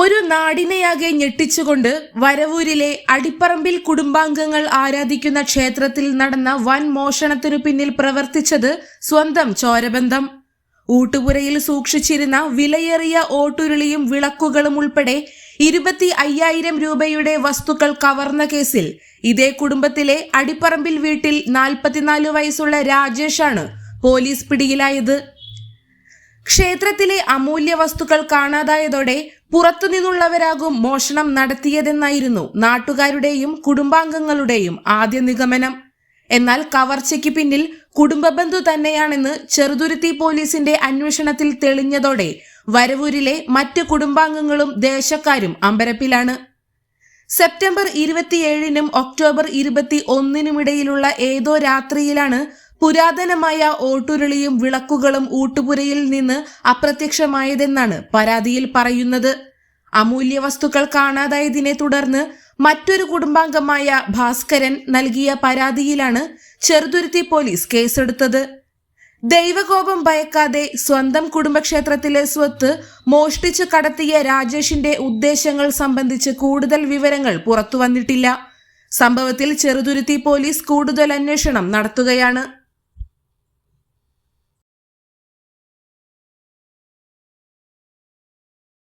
ഒരു നാടിനെയാകെ ഞെട്ടിച്ചുകൊണ്ട് വരവൂരിലെ അടിപ്പറമ്പിൽ കുടുംബാംഗങ്ങൾ ആരാധിക്കുന്ന ക്ഷേത്രത്തിൽ നടന്ന വൻ മോഷണത്തിനു പിന്നിൽ പ്രവർത്തിച്ചത് സ്വന്തം ചോരബന്ധം. ഊട്ടുപുരയിൽ സൂക്ഷിച്ചിരുന്ന വിലയേറിയ ഓട്ടുരുളിയും വിളക്കുകളും ഉൾപ്പെടെ ഇരുപത്തി അയ്യായിരം രൂപയുടെ വസ്തുക്കൾ കവർന്ന കേസിൽ ഇതേ കുടുംബത്തിലെ അടിപ്പറമ്പിൽ വീട്ടിൽ നാൽപ്പത്തിനാല് വയസ്സുള്ള രാജേഷാണ് പോലീസ് പിടിയിലായത്. ക്ഷേത്രത്തിലെ അമൂല്യ വസ്തുക്കൾ കാണാതായതോടെ പുറത്തുനിന്നുള്ളവരാകും മോഷണം നടത്തിയതെന്നായിരുന്നു നാട്ടുകാരുടെയും കുടുംബാംഗങ്ങളുടെയും ആദ്യ നിഗമനം. എന്നാൽ കവർച്ചയ്ക്ക് പിന്നിൽ കുടുംബബന്ധു തന്നെയാണെന്ന് ചെറുതുരുത്തി പോലീസിന്റെ അന്വേഷണത്തിൽ തെളിഞ്ഞതോടെ വരവൂരിലെ മറ്റ് കുടുംബാംഗങ്ങളും ദേശക്കാരും അമ്പരപ്പിലാണ്. സെപ്റ്റംബർ ഇരുപത്തിയേഴിനും ഒക്ടോബർ ഇരുപത്തി ഒന്നിനുമിടയിലുള്ള ഏതോ രാത്രിയിലാണ് പുരാതനമായ ഓട്ടുരുളിയും വിളക്കുകളും ഊട്ടുപുരയിൽ നിന്ന് അപ്രത്യക്ഷമായതെന്നാണ് പരാതിയിൽ പറയുന്നത്. അമൂല്യ വസ്തുക്കൾ കാണാതായതിനെ തുടർന്ന് മറ്റൊരു കുടുംബാംഗമായ ഭാസ്കരൻ നൽകിയ പരാതിയിലാണ് ചെറുതുരുത്തി പോലീസ് കേസെടുത്തത്. ദൈവകോപം ഭയക്കാതെ സ്വന്തം കുടുംബക്ഷേത്രത്തിലെ സ്വത്ത് മോഷ്ടിച്ചു കടത്തിയ രാജേഷിന്റെ ഉദ്ദേശങ്ങൾ സംബന്ധിച്ച് കൂടുതൽ വിവരങ്ങൾ പുറത്തുവന്നിട്ടില്ല. സംഭവത്തിൽ ചെറുതുരുത്തി പോലീസ് കൂടുതൽ അന്വേഷണം നടത്തുകയാണ്.